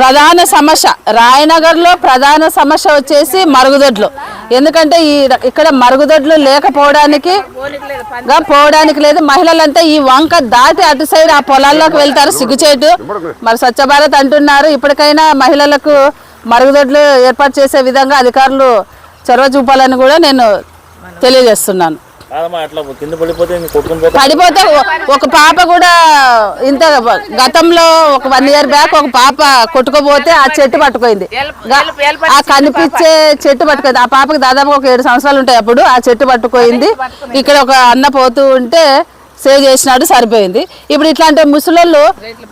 ప్రధాన సమస్య. రాయనగర్లో ప్రధాన సమస్య వచ్చేసి మరుగుదొడ్లు. ఎందుకంటే ఈ ఇక్కడ మరుగుదొడ్లు లేకపోవడానికి పోవడానికి లేదు. మహిళలంతా ఈ వంక దాటి అటు సైడ్ ఆ పొలాల్లోకి వెళ్తారు సిగ్గుచేటు. మరి స్వచ్ఛ భారత్ అంటున్నారు. ఇప్పటికైనా మహిళలకు మరుగుదొడ్లు ఏర్పాటు చేసే విధంగా అధికారులు చొరవ చూపాలని కూడా నేను తెలియజేస్తున్నాను. కాదమ్మా అట్లా కింద పడిపోతే ఇంక కొట్టుకుని పోతే పడిపోతే ఒ- ఒక పాప కూడా ఇంత గతంలో ఒక వన్ ఇయర్ బ్యాక్ ఒక పాప కొట్టుకోపోతే ఆ చెట్టు పట్టుకోయింది గా- ఆ కనిపించే చెట్టు పట్టుకోయింది ఆ పాపకి దాదాపు ఒక ఏడు సంవత్సరాలు ఉంటాయి అప్పుడు ఆ చెట్టు పట్టుకోయింది ఇక్కడ ఒక అన్న పోతూ ఉంటే సేవ్ చేసినాడు సరిపోయింది. ఇప్పుడు ఇట్లాంటి ముసలోళ్ళు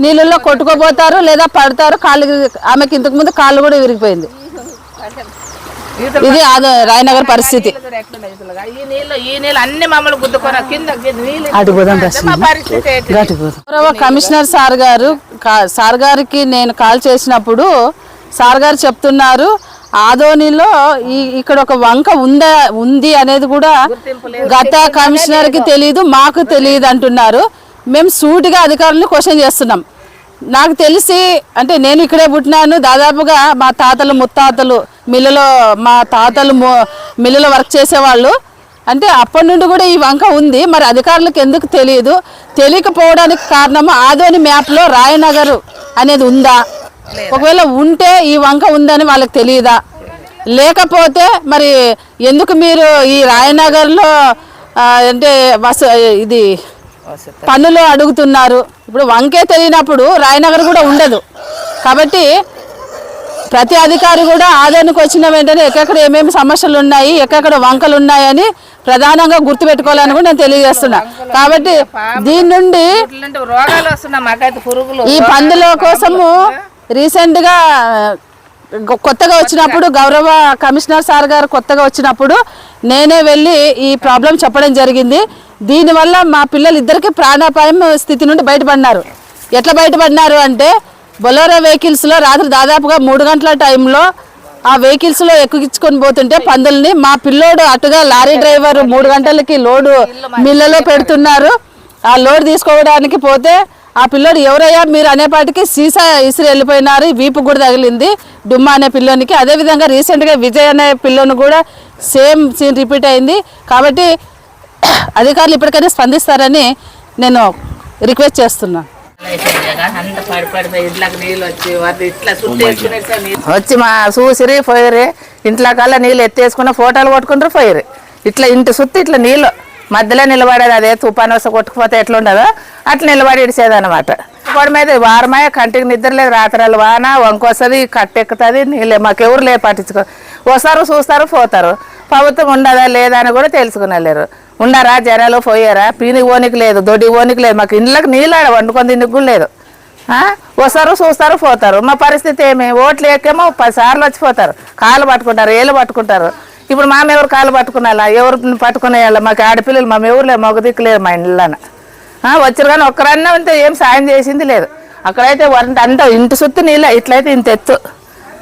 నీళ్ళల్లో కొట్టుకోపోతారు లేదా పడతారు కాళ్ళు ఆమెకి ఇంతకు ముందు కాళ్ళు కూడా విరిగిపోయింది. ఇది ఆద- రాయనగర్ పరిస్థితి? గౌరవ కమిషనర్ సార్ గారు సార్ గారికి నేను కాల్ చేసినప్పుడు సార్ గారు చెప్తున్నారు ఆదోనిలో ఈ ఇక్కడ ఒక వంక ఉందా ఉంది అనేది కూడా గత కమిషనర్కి తెలియదు మాకు తెలియదు అంటున్నారు. మేము సూటిగా అధికారులను క్వశ్చన్ చేస్తున్నాం. నాకు తెలిసి అంటే నేను ఇక్కడే పుట్టినాను దాదాపుగా మా తాతలు ముత్తాతలు మిల్లులో మా తాతలు మిల్లులో వర్క్ చేసేవాళ్ళు. అంటే అప్పటి నుండి కూడా ఈ వంక ఉంది. మరి అధికారులకు ఎందుకు తెలియదు తెలియకపోవడానికి కారణం ఆదోని మ్యాప్లో రాయనగర్ అనేది ఉందా? ఒకవేళ ఉంటే ఈ వంక ఉందని వాళ్ళకి తెలియదా లేకపోతే మరి ఎందుకు మీరు ఈ రాయనగర్లో అంటే వస ఇది పన్నులు అడుగుతున్నారు? ఇప్పుడు వంకే తెలియనప్పుడు రాయనగర్ కూడా ఉండదు. కాబట్టి ప్రతి అధికారి కూడా ఆదరణకు వచ్చిన వెంటనే ఎక్కడెక్కడ ఏమేమి సమస్యలు ఉన్నాయి ఎక్కడెక్కడ వంకలు ఉన్నాయని ప్రధానంగా గుర్తుపెట్టుకోవాలని కూడా నేను తెలియజేస్తున్నా. కాబట్టి దీని నుండి ఇట్లాంటి రోగాలు వస్తున్నాయి మాకైతే పురుగులు ఈ పందుల కోసము రీసెంట్గా గొ- కొత్తగా వచ్చినప్పుడు గౌరవ కమిషనర్ సార్ గారు కొత్తగా వచ్చినప్పుడు నేనే వెళ్ళి ఈ ప్రాబ్లం చెప్పడం జరిగింది. దీనివల్ల మా పిల్లలు ఇద్దరికి ప్రాణాపాయం స్థితి నుండి బయటపడినారు. ఎట్లా బయటపడినారు అంటే బొలోరో వెహికల్స్లో రాత్రి దాదాపుగా మూడు గంటల టైంలో ఆ వెహికల్స్లో ఎక్కించుకొని పోతుంటే పందుల్ని మా పిల్లోడు అటుగా లారీ డ్రైవర్ మూడు గంటలకి లోడు మిల్లలో పెడుతున్నారు. ఆ లోడ్ తీసుకోవడానికి పోతే ఆ పిల్లోడు ఎవరయ్యా మీరు అనేపాటికి సీసా ఇసిరి వెళ్ళిపోయినారు వీపు కూడా తగిలింది డుమ్మా అనే పిల్లోనికి. అదేవిధంగా రీసెంట్గా విజయ్ అనే పిల్లోని కూడా సేమ్ సీన్ రిపీట్ అయింది. కాబట్టి అధికారులు ఇప్పటికైనా స్పందిస్తారని నేను రిక్వెస్ట్ చేస్తున్నాను వచ్చి మా చూసిరి పోయిరి. ఇంట్లో కల్లా నీళ్ళు ఎత్తేసుకున్న ఫోటోలు కొట్టుకుంటారు పోయిరి. ఇట్లా ఇంటి సుత్తి ఇట్లా నీళ్ళు. మధ్యలో నిలబడేది అదే తుఫాను వస్తే కొట్టుకుపోతే ఎట్లుండదో? అట్లా నిలబడి ఇడిచేదన్నమాట పొడి మీద వారమాయ కంటికి నిద్ర లేదు రాత్రాలు వాన వంకొస్తుంది కట్టెక్కుతుంది నీళ్ళే మాకెవరు లే పట్టించుకో. వస్తారు చూస్తారు పోతారు. ప్రభుత్వం ఉండదా లేదా అని కూడా తెలుసుకునేలేరు. ఉన్నారా? జనాలు పోయారా? పీని ఓనికి లేదు దొడ్డి ఓనికి లేదు మాకు ఇండ్లకు నీళ్ళు వండుకొని తిండికి కూడా లేదు. వస్తారు చూస్తారు పోతారు. మా పరిస్థితి ఏమి? ఓట్లు ఎక్కేమో పది సార్లు వచ్చిపోతారు కాళ్ళు పట్టుకుంటారు ఏళ్ళు పట్టుకుంటారు. ఇప్పుడు మా ఎవరు కాళ్ళు పట్టుకునేలా ఎవరు పట్టుకునేయాలా మాకు ఆడపిల్లలు మా ఎవరు లేదు మగ దిక్కులేదు మా ఇండ్లన. వచ్చారు కానీ ఒక్కరన్నా ఉంటే ఏం సాయం చేసింది లేదు. అక్కడైతే వంట అంత ఇంటి సుత్తు నీళ్ళే ఇట్లయితే ఇంత ఎత్తు.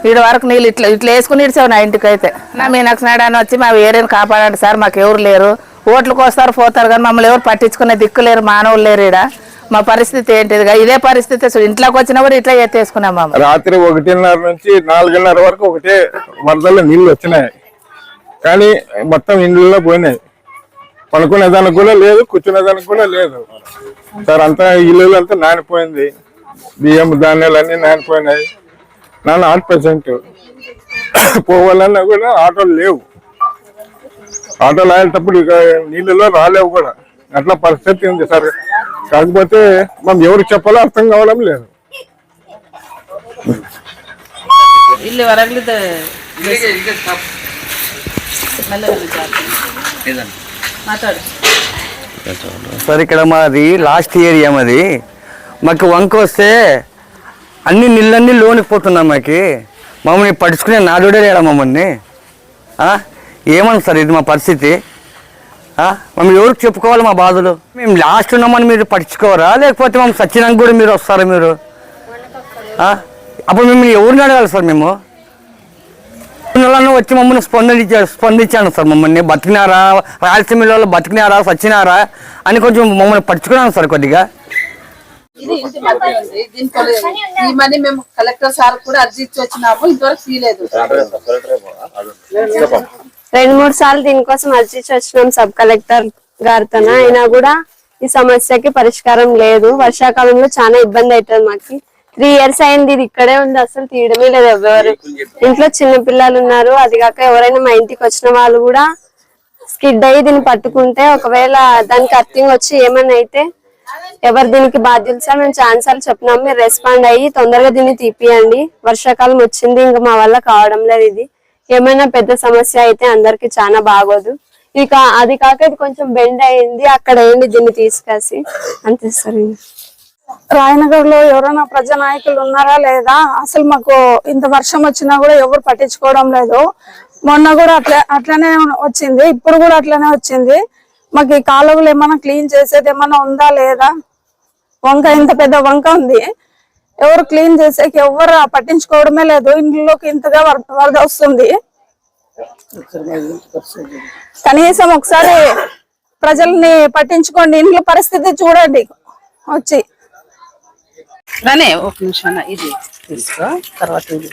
ఈడ వరకు నీళ్ళు ఇట్లా ఇట్లా వేసుకుని ఇడిచావు నా ఇంటికి అయితే నా మీనాక్షి నాయుడు వచ్చి మా ఏరియాని కాపాడండి సార్ మాకు ఎవరు లేరు. ఓట్లకు వస్తారు పోతారు కానీ మమ్మల్ని ఎవరు పట్టించుకునే దిక్కు లేరు మానవులు లేరు ఈడ. మా పరిస్థితి ఏంటిదిగా ఇదే పరిస్థితి అసలు ఇంట్లోకి వచ్చినా కూడా ఇట్లా ఎత్తేసుకున్నాం మమ్మల్ని రాత్రి ఒకటిన్నర నుంచి నాలుగున్నర వరకు ఒకటే వరదల్లో నీళ్ళు వచ్చినాయి. కానీ మొత్తం ఇండ్లలో పోయినాయి. పనుకునేదానికి కూడా లేదు కూర్చునేదానికి కూడా లేదు. సార్ అంతా ఇల్లు అంతా నానిపోయింది. బియ్యం ధాన్యాలు అన్నీ నానిపోయినాయి. నాన్న ఆర్ట్ పేషెంట్ పోవాలన్నా కూడా ఆటోలు లేవు. ఆటోలు ఆడేటప్పుడు ఇక నీళ్ళలో రాలేవు కూడా. అట్లా పరిస్థితి ఉంది సార్. కాకపోతే మనం ఎవరికి చెప్పాలో అర్థం కావడం లేదు. ఇల్లు వరగలి మాట్లాడు. సార్ ఇక్కడ మాది లాస్ట్ ఏరియా మాది. మాకు వంక వస్తే అన్ని నీళ్ళన్నీ లోనికి పోతున్నాం మాకి. మమ్మల్ని పడుచుకునే నాడుడే లేడా మమ్మల్ని? ఆ? ఏమని సార్ ఇది మా పరిస్థితి? ఆ? మమ్మల్ని ఎవరికి చెప్పుకోవాలి మా బాధలు? మేము లాస్ట్ ఉన్నామని మీరు పట్టించుకోవరా లేకపోతే మమ్మల్ని సచ్చినాక కూడా మీరు వస్తారా మీరు? అప్పుడు మిమ్మల్ని ఎవరిని అడగాలి సార్ మేము? వచ్చి మమ్మల్ని స్పందించారు స్పందించాను సార్ మమ్మల్ని. బతికినారా? రాయలసీమలో బతికినారా? సచ్చినారా? అని కొంచెం మమ్మల్ని పట్టించుకున్నాను సార్ కొద్దిగా. ఇది ఇంటి మధ్య ఉంది దీంట్లో లేదు. ఈ మనీ మేము కలెక్టర్ సార్ కూడా అర్జీ ఇచ్చి వచ్చినాము. ఇంతవరకు తీయలేదు. రెండు మూడు సార్లు దీనికోసం అర్జీ వచ్చినాం సబ్ కలెక్టర్ గారితో అయినా కూడా ఈ సమస్యకి పరిష్కారం లేదు. వర్షాకాలంలో చాలా ఇబ్బంది అవుతుంది మాకు. త్రీ ఇయర్స్ అయింది ఇది ఇక్కడే ఉంది. అసలు తీయడమే లేదు ఎవరు. ఇంట్లో చిన్న పిల్లలు ఉన్నారు. అది కాక ఎవరైనా మా ఇంటికి వచ్చిన వాళ్ళు కూడా స్కిడ్ అయ్యి దీన్ని పట్టుకుంటే ఒకవేళ దానికి అర్థింగ్ వచ్చి ఏమన్నా అయితే ఎవరు దీనికి బాధ్యులు సార్ మేము ఛాన్సార్లు చెప్పినాం. మీరు రెస్పాండ్ అయ్యి తొందరగా దీన్ని తీపియండి. వర్షాకాలం వచ్చింది ఇంకా మా వల్ల కావడం లేదు ఇది. ఏమైనా పెద్ద సమస్య అయితే అందరికి చాలా బాగోదు. ఇక అది కాక ఇది కొంచెం బెండ్ అయింది. అక్కడ ఏంటి దీన్ని తీసుకొచ్చి అంతే సార్. రాయనగర్లో ఎవరైనా ప్రజా నాయకులు ఉన్నారా లేదా? అసలు మాకు ఇంత వర్షం వచ్చినా కూడా ఎవరు పట్టించుకోవడం లేదు. మొన్న కూడా అట్లా అట్లనే వచ్చింది. ఇప్పుడు కూడా అట్లనే వచ్చింది. మాకు ఈ కాలువలు ఏమైనా క్లీన్ చేసేది ఏమైనా ఉందా లేదా? వంక ఇంత పెద్ద వంక ఉంది. ఎవరు క్లీన్ చేసేకి ఎవరు పట్టించుకోవడమే లేదు. ఇంట్లోకి ఇంతగా వరద వస్తుంది. కనీసం ఒకసారి ప్రజల్ని పట్టించుకోండి. ఇంట్లో పరిస్థితి చూడండి. వచ్చి. రానే ఒక నిమిషం ఇది తీసుకో. తర్వాత ఇది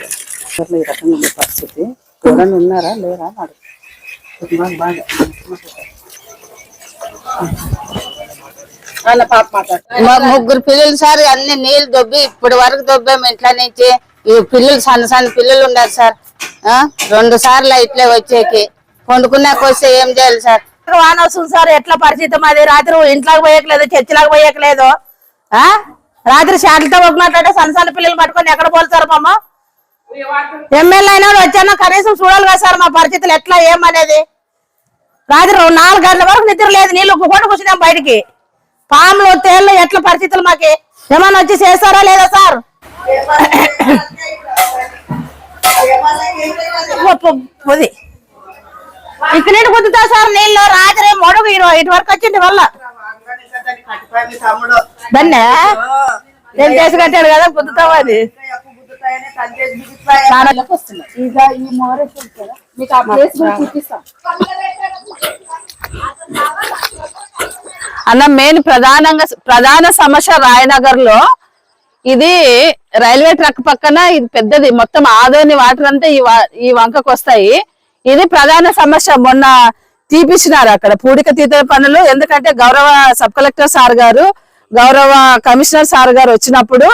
ఈ రకంగా ఉంది పరిస్థితి. ఎవరైనా ఉన్నారా? లేరా? అడుగు. బాగా మా ముగ్గురు పిల్లలు సార్ అన్ని నీళ్ళు దొబ్బి ఇప్పటి వరకు దొబ్బాము ఇంట్లో నుంచి. ఈ పిల్లలు సన్న సన్న పిల్లలు ఉన్నారు సార్. ఆ? రెండు సార్లు ఇట్లే వచ్చేకి. వండుకున్నాక వస్తే ఏం చేయాలి సార్? వాన వస్తుంది సార్ ఎట్లా పరిస్థితి మాది? రాత్రి ఇంట్లోకి పోయట్లేదు చర్చిలోకి పోయట్లేదు. ఆ? రాత్రి షాట్లతో ఒగ్గినట్టే సన్న సన్న పిల్లలు పట్టుకొని ఎక్కడ పోల్చారు మామ? ఎమ్మెల్యే అయినా వచ్చాను? కనీసం చూడాలి కదా సార్ మా పరిస్థితులు ఎట్లా ఏమనేది? రాత్రి రెండు నాలుగు గంటల వరకు నిద్ర లేదు నీళ్ళు కూడా కూర్చున్నాం బయటికి. పాములు తేళ్ళు ఎట్లా పరిస్థితులు మాకి? ఏమన్నా వచ్చి చేస్తారా లేదా సార్? పొది. ఇక్కడ కుదుతా సార్ నీళ్ళు. రాత్రి మొడుగు ఇటు వరకు వచ్చింది వల్ల. దాన్నే నేను చేసి కట్టాడు కదా? కుదుతావా అది? మీకు ఆ ప్లేస్ కూడా చూపిస్తాం. అన్న మెయిన్ ప్రధానంగా ప్రధాన సమస్య రాయనగర్లో ఇది రైల్వే ట్రక్ పక్కన ఇది పెద్దది. మొత్తం ఆదోని వాటర్ అంతా ఈ వా- ఈ వంకకు వస్తాయి. ఇది ప్రధాన సమస్య. మొన్న తీపిచ్చినారు అక్కడ. పూడిక తీత పనులు. ఎందుకంటే గౌరవ సబ్ కలెక్టర్ సార్ గారు గౌరవ కమిషనర్ సార్ గారు వచ్చినప్పుడు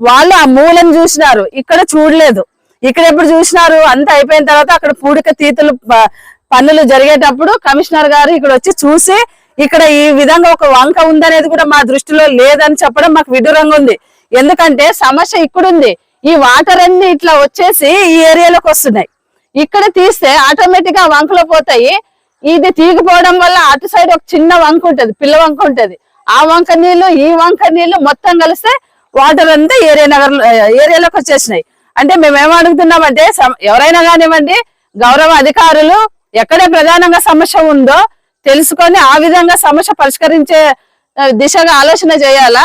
వాళ్ళు ఆ మూలను చూసినారు. ఇక్కడ చూడలేదు. ఇక్కడ ఎప్పుడు చూసినారు? అంత అయిపోయిన తర్వాత అక్కడ పూడిక తీతలు ప- పనులు జరిగేటప్పుడు కమిషనర్ గారు ఇక్కడ వచ్చి చూసి ఇక్కడ ఈ విధంగా ఒక వంక ఉందనేది కూడా మా దృష్టిలో లేదని చెప్పడం మాకు విడూరంగా ఉంది. ఎందుకంటే సమస్య ఇక్కడుంది. ఈ వాటర్ అన్ని ఇట్లా వచ్చేసి ఈ ఏరియాలోకి వస్తున్నాయి. ఇక్కడ తీస్తే ఆటోమేటిక్గా వంకలో పోతాయి. ఇది తీగిపోవడం వల్ల అటు సైడ్ ఒక చిన్న వంక ఉంటది పిల్ల వంక ఉంటది. ఆ వంక నీళ్ళు ఈ వంక నీళ్ళు మొత్తం కలిస్తే వాటర్ అంతా ఏరియా నగర్ ఏరియాలోకి వచ్చేసినాయి. అంటే మేము అడుగుతున్నామంటే ఎవరైనా కానివ్వండి గౌరవ అధికారులు ఎక్కడ ప్రధానంగా సమస్య ఉందో తెలుసుకొని ఆ విధంగా సమస్య పరిష్కరించే దిశగా ఆలోచన చేయాలా?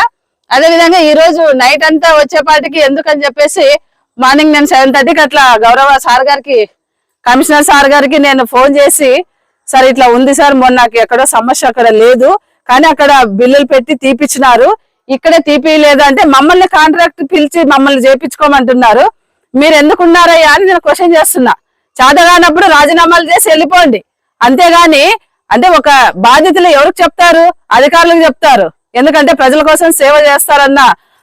అదే విధంగా ఈ రోజు నైట్ అంతా వచ్చేపాటికి ఎందుకని చెప్పేసి మార్నింగ్ నేను సెవెన్ థర్టీకి అట్లా గౌరవ సార్ గారికి కమిషనర్ సార్ గారికి నేను ఫోన్ చేసి సార్ ఇట్లా ఉంది సార్ మొన్న నాకు ఎక్కడో సమస్య అక్కడ లేదు కానీ అక్కడ బిల్లులు పెట్టి తీపిచ్చినారు. ఇక్కడే తీపియలేదు అంటే మమ్మల్ని కాంట్రాక్ట్ పిలిచి మమ్మల్ని చేపించుకోమంటున్నారు. మీరు ఎందుకున్నారయ్యా అని నేను క్వశ్చన్ చేస్తున్నా. చేతగానప్పుడు రాజీనామాలు చేసి వెళ్ళిపోండి. అంతేగాని అంటే ఒక బాధ్యతలు ఎవరికి చెప్తారు? అధికారులకు చెప్తారు. ఎందుకంటే ప్రజల కోసం సేవ చేస్తారన్న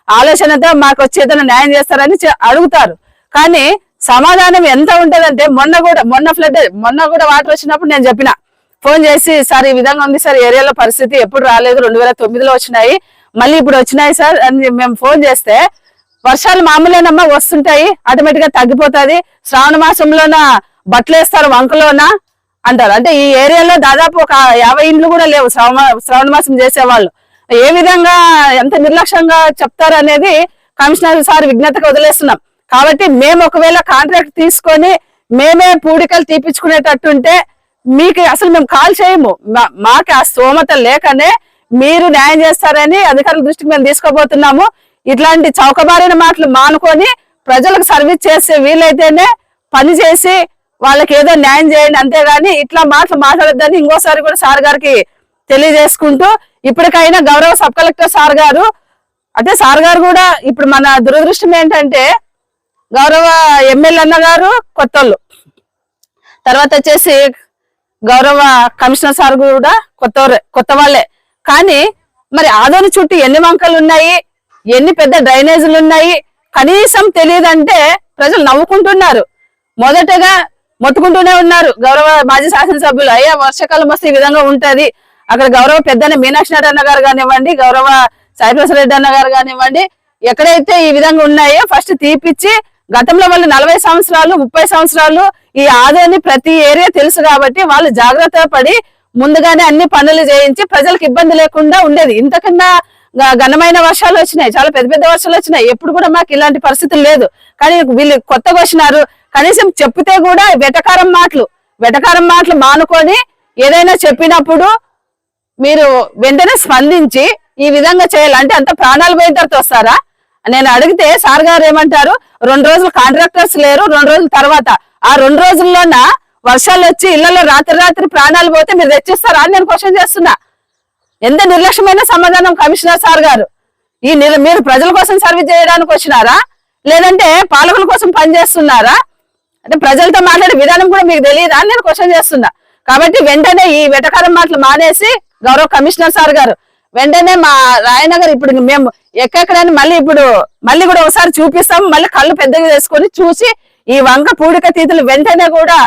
ఆలోచనతో మాకు వచ్చి ఏదైనా న్యాయం చేస్తారని అడుగుతారు. కానీ సమాధానం ఎంత ఉంటదంటే మొన్న కూడా మొన్న ఫ్లడ్ మొన్న కూడా వాటర్ వచ్చినప్పుడు నేను చెప్పిన. ఫోన్ చేసి సార్ ఈ విధంగా ఉంది సార్ ఏరియాలో పరిస్థితి ఎప్పుడు రాలేదు రెండు వేల తొమ్మిదిలో వచ్చినాయి. మళ్ళీ ఇప్పుడు వచ్చినాయి సార్ అని మేము ఫోన్ చేస్తే వర్షాలు మామూలేనమ్మా వస్తుంటాయి ఆటోమేటిక్గా తగ్గిపోతుంది. శ్రావణ మాసంలోన బట్టలు వేస్తారు వంకలోన? అంటారు. అంటే ఈ ఏరియాలో దాదాపు ఒక యాభై ఇండ్లు కూడా లేవు. శ్రావణ శ్రావణ మాసం చేసేవాళ్ళు. ఏ విధంగా ఎంత నిర్లక్ష్యంగా చెప్తారు అనేది కమిషనర్ సార్ విజ్ఞతకు వదిలేస్తున్నాం. కాబట్టి మేము ఒకవేళ కాంట్రాక్ట్ తీసుకొని మేమే పూడికలు తీపించుకునేటట్టుంటే మీకు అసలు మేము కాల్ చేయము. మా- మాకు ఆ స్తోమత లేకనే మీరు న్యాయం చేస్తారని అధికారుల దృష్టికి మేము తీసుకోబోతున్నాము. ఇట్లాంటి చౌకబారిన మాటలు మానుకొని ప్రజలకు సర్వీస్ చేసే వీలైతేనే పని చేసి వాళ్ళకి ఏదో న్యాయం చేయండి అంతేగాని ఇట్లా మాటలు మాట్లాడొద్దని ఇంకోసారి కూడా సార్ గారికి తెలియజేసుకుంటూ ఇప్పటికైనా గౌరవ సబ్ కలెక్టర్ సార్ గారు అదే సార్ గారు కూడా ఇప్పుడు మన దురదృష్టం ఏంటంటే గౌరవ ఎమ్మెల్యే అన్న గారు కొత్తోళ్ళు. తర్వాత వచ్చేసి గౌరవ కమిషనర్ సార్ కూడా కొత్త కొత్త వాళ్ళే. కానీ మరి ఆదోని చుట్టూ ఎన్ని వంకలు ఉన్నాయి ఎన్ని పెద్ద డ్రైనేజీలు ఉన్నాయి కనీసం తెలియదంటే ప్రజలు నవ్వుకుంటున్నారు. మొదటగా మొత్తుకుంటూనే ఉన్నారు. గౌరవ మాజీ శాసనసభ్యులు. అయ్యా వర్షాకాలం వస్తే ఈ విధంగా ఉంటది. అక్కడ గౌరవ పెద్దని మీనాక్షి నారాయణ అన్న గారు కానివ్వండి గౌరవ సాయిప్రసాద్ రెడ్డి అన్న గారు కానివ్వండి ఎక్కడైతే ఈ విధంగా ఉన్నాయో ఫస్ట్ తీపిచ్చి గతంలో వాళ్ళు నలభై సంవత్సరాలు ముప్పై సంవత్సరాలు ఈ ఆదాయాన్ని ప్రతి ఏరియా తెలుసు కాబట్టి వాళ్ళు జాగ్రత్త పడి ముందుగానే అన్ని పనులు చేయించి ప్రజలకు ఇబ్బంది లేకుండా ఉండేది. ఇంతకన్నా ఘనమైన వర్షాలు వచ్చినాయి. చాలా పెద్ద పెద్ద వర్షాలు వచ్చినాయి. ఎప్పుడు కూడా మాకు ఇలాంటి పరిస్థితులు లేదు. కానీ వీళ్ళు కొత్తగా వచ్చినారు. కనీసం చెప్తే కూడా వెటకారం మాటలు వెటకారం మాటలు మానుకొని ఏదైనా చెప్పినప్పుడు మీరు వెంటనే స్పందించి ఈ విధంగా చేయాలంటే అంత ప్రాణాలు పోయిన వస్తారా? నేను అడిగితే సార్ గారు ఏమంటారు? రెండు రోజులు కాంట్రాక్టర్స్ లేరు. రెండు రోజుల తర్వాత ఆ రెండు రోజుల్లోన వర్షాలు వచ్చి ఇళ్ళలో రాత్రి రాత్రి ప్రాణాలు పోతే మీరు తెచ్చిస్తారా అని నేను క్వశ్చన్ చేస్తున్నా. ఎంత నిర్లక్ష్యమైన సమాధానం కమిషనర్ సార్ గారు? ఈ మీరు ప్రజల కోసం సర్వీస్ చేయడానికి వచ్చినారా? లేదంటే పాలకుల కోసం పనిచేస్తున్నారా అంటే ప్రజలతో మాట్లాడే విధానం కూడా మీకు తెలియదా అని నేను క్వశ్చన్ చేస్తున్నా. కాబట్టి వెంటనే ఈ వెటకారం మాటలు మానేసి గౌరవ కమిషనర్ సార్ గారు వెంటనే మా రాయనగర్ ఇప్పుడు మేము ఎక్కడైనా మళ్ళీ ఇప్పుడు మళ్ళీ కూడా ఒకసారి చూపిస్తాం మళ్ళీ కళ్ళు పెద్దగా చేసుకొని చూసి ఈ వంక పూడిక తీతులు వెంటనే కూడా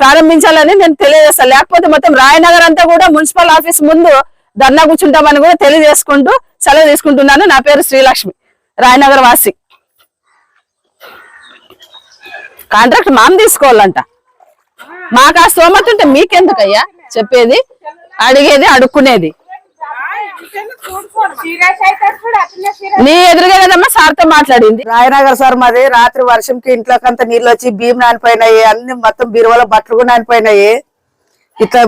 ప్రారంభించాలని నేను తెలియజేస్తాను లేకపోతే మొత్తం రాయనగర్ అంతా కూడా మున్సిపల్ ఆఫీస్ ముందు ధర్నా కూర్చుంటామని కూడా తెలియజేసుకుంటూ సెలవు తీసుకుంటున్నాను. నా పేరు శ్రీలక్ష్మి రాయనగర్ వాసి. కాంట్రాక్ట్ మామ తీసుకోవాలంట. మాకు ఆ స్తోమత ఉంటే మీకెందుకయ్యా చెప్పేది? అడిగేది అడుక్కునేది. నీ ఎదురుగానేదమ్మా సార్తో మాట్లాడింది. రాయనగర్ సార్ మాది రాత్రి వర్షంకి ఇంట్లోకంతా నీళ్ళు వచ్చి భీమ్ నానిపోయినాయి. అన్ని మొత్తం బీరువాలో బట్టలు కూడా నానిపోయినాయి. ఇట్లా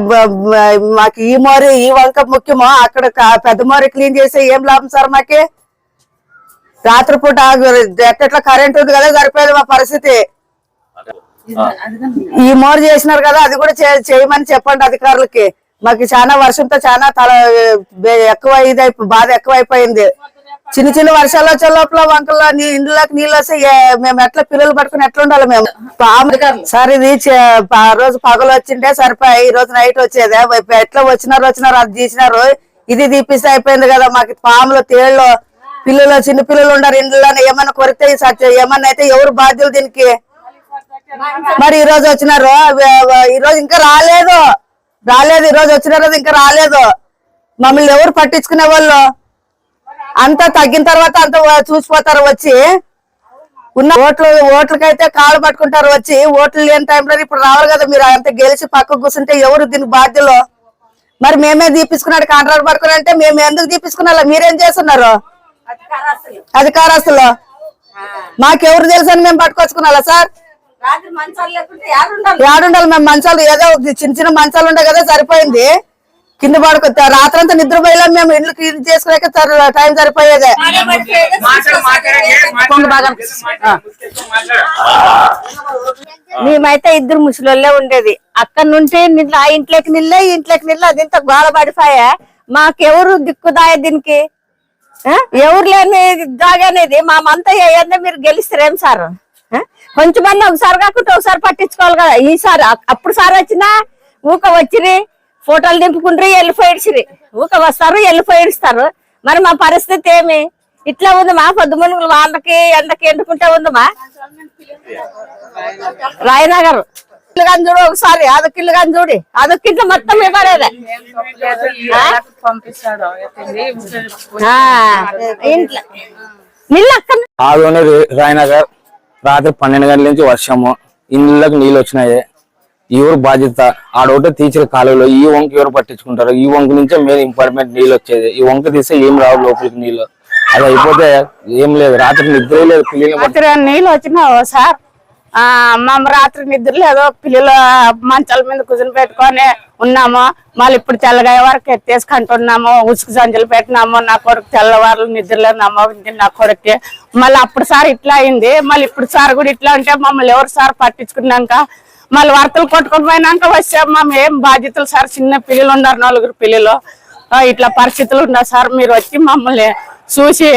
మాకు ఈ మోరి ఈ వంక ముఖ్యమో? అక్కడ పెద్ద మోరి క్లీన్ చేస్తే ఏం లాభం సార్ మాకి? రాత్రిపూట ఎక్కట్లా కరెంట్ ఉంది కదా సరిపోయేది మా పరిస్థితి. ఈ మోర చేసినారు కదా అది కూడా చే- చేయమని చెప్పండి అధికారులకి. మాకు చాలా వర్షంతో చాలా తల ఎక్కువ ఇది బాధ ఎక్కువ అయిపోయింది చిన్న చిన్న వర్షాలు వచ్చే లోపల వంకల్లో నీ ఇండ్లకి నీళ్ళు వస్తే మేము ఎట్లా పిల్లలు పట్టుకుని ఎట్లా ఉండాలి మేము? సార్ ఇది రోజు పగలు వచ్చింటే సరిపోయి ఈ రోజు నైట్ వచ్చేది. ఎట్లా వచ్చినారు వచ్చినారు అది తీసినారు. ఇది తీపిస్తే అయిపోయింది కదా మాకు పాములు తేళ్ళు పిల్లలు చిన్న పిల్లలు ఉన్నారు ఇండ్లలో ఏమైనా కొరితే ఏమన్నా అయితే ఎవరు బాధ్యులు దీనికి? మరి ఈ రోజు వచ్చినారు. ఈ రోజు ఇంకా రాలేదు. రాలేదు ఈ రోజు వచ్చిన రోజు ఇంకా రాలేదు. మమ్మల్ని ఎవరు పట్టించుకునే వాళ్ళు? అంతా తగ్గిన తర్వాత అంత చూసిపోతారు వచ్చి. ఉన్న ఓట్లు ఓట్లకైతే కాళ్ళు పట్టుకుంటారు వచ్చి. ఓట్లు లేని టైంలో ఇప్పుడు రావాలి కదా మీరు. అంత గెలిచి పక్కకు కూర్చుంటే ఎవరు దీనికి బాధ్యులు? మరి మేమే తీపించుకున్నాడు కాంట్రాక్ట్ పట్టుకుని అంటే మేము ఎందుకు తీపించుకున్నా మీరేం చేస్తున్నారు? అధికారస్తులు. మాకెవరు తెలుసు అని మేము పట్టుకొచ్చుకున్నా సార్? ఏడుండాలి మేము మంచాలు ఏదో చిన్న చిన్న మంచాలు ఉండే కదా సరిపోయింది. కింద పడుకో రాత్రంతా నిద్రపోయేలా మేము ఇల్లు క్లీన్ చేసుకునే టైం సరిపోయేదే. మేమైతే ఇద్దరు ముసలోళ్ళే ఉండేది. అక్కడ నుండి నిన్న ఆ ఇంట్లోకి నిల్ల ఈ ఇంట్లోకి నిల్ల అది ఇంత గోడ పడిపోయా. మాకెవరు దిక్కుదాయ దీనికి? ఎవరు లేని దాగనేది మా మంతా అయ్యిందే మీరు గెలిస్తారేం సార్? కొంచెమన్నా ఒకసారి కాకుండా ఒకసారి పట్టించుకోవాలి కదా. ఈసారి అప్పుడు సార్ వచ్చినా ఊక వచ్చిరి. ఫోటోలు దింపుకుంటారు వెళ్ళిపోయిడిసిరి ఊక వస్తారు వెళ్ళిపోయిస్తారు మరి మా పరిస్థితి ఏమి? ఇట్లా ఉంది మా పొద్దు మునుగులు వాళ్ళకి ఎండకి ఎండుకుంటే ఉందమ్మా? రాయనగర్. ఇల్లు కానీ చూడు ఒకసారి అదొక ఇల్లు కానీ చూడి అదొక ఇంట్లో మొత్తం ఇవ్వలేదే. ఇంట్లో. నీళ్ళు రాయనగర్. రాత్రి పన్నెండు గంటల నుంచి వర్షము. ఇళ్ళకి నీళ్ళు వచ్చినాయి. ఎవరు బాధ్యత? ఆడోటే తీసిన కాలువలో ఈ వంక ఎవరు పట్టించుకుంటారు? ఈ వంక నుంచే మెయిన్ ఇంపార్టెంట్ నీళ్ళు వచ్చేది. ఈ వంక తీస్తే ఏం రావు లోపలికి నీళ్ళు? అది అయిపోతే ఏం లేదు. రాత్రి నిద్ర లేదు పిల్లలు నీళ్ళు వచ్చినావు సార్ ఆ మేము రాత్రి నిద్ర లేదు. పిల్లలు మంచాల మీద కూర్చొని పెట్టుకొని ఉన్నాము. మళ్ళీ ఇప్పుడు తెల్లగా వరకు ఎత్తేసుకుంటున్నాము ఉసుకు సంచులు పెట్టినాము. నా కొడుకు తెల్లవారులు నిద్ర లేదు. నా నా కొడుక్కి మళ్ళీ అప్పుడు సార్ ఇట్లా అయింది. మళ్ళీ ఇప్పుడు సార్ కూడా ఇట్లా ఉంటే మమ్మల్ని ఎవరు సార్ పట్టించుకున్నాక మళ్ళీ వార్తలు కొట్టుకొని పోయినాక వచ్చాం మేము ఏం బాధ్యతలు సార్? చిన్న పిల్లలు ఉన్నారు నలుగురు పిల్లలు. ఇట్లా పరిస్థితులు ఉన్నారు సార్ మీరు వచ్చి మమ్మల్ని చూసి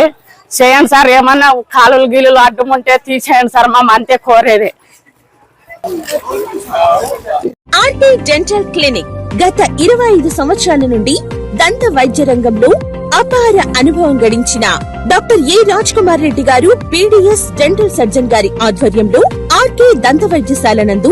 చేయండి సార్. ఏమన్నా కాలువలు గీలులు అడ్డం ఉంటే తీసేయండి సార్ మా అంతే కోరేది. ఆర్టీ డెంటల్ క్లినిక్ గత ఇరవై ఐదు సంవత్సరాల నుండి దంత వైద్య రంగంలో అపార అనుభవం గడించిన doctor A Raj Kumar Reddy garu BDS dental surgeon గారి ఆధ్వర్యంలో ఆర్కే దంత వైద్యశాల నందు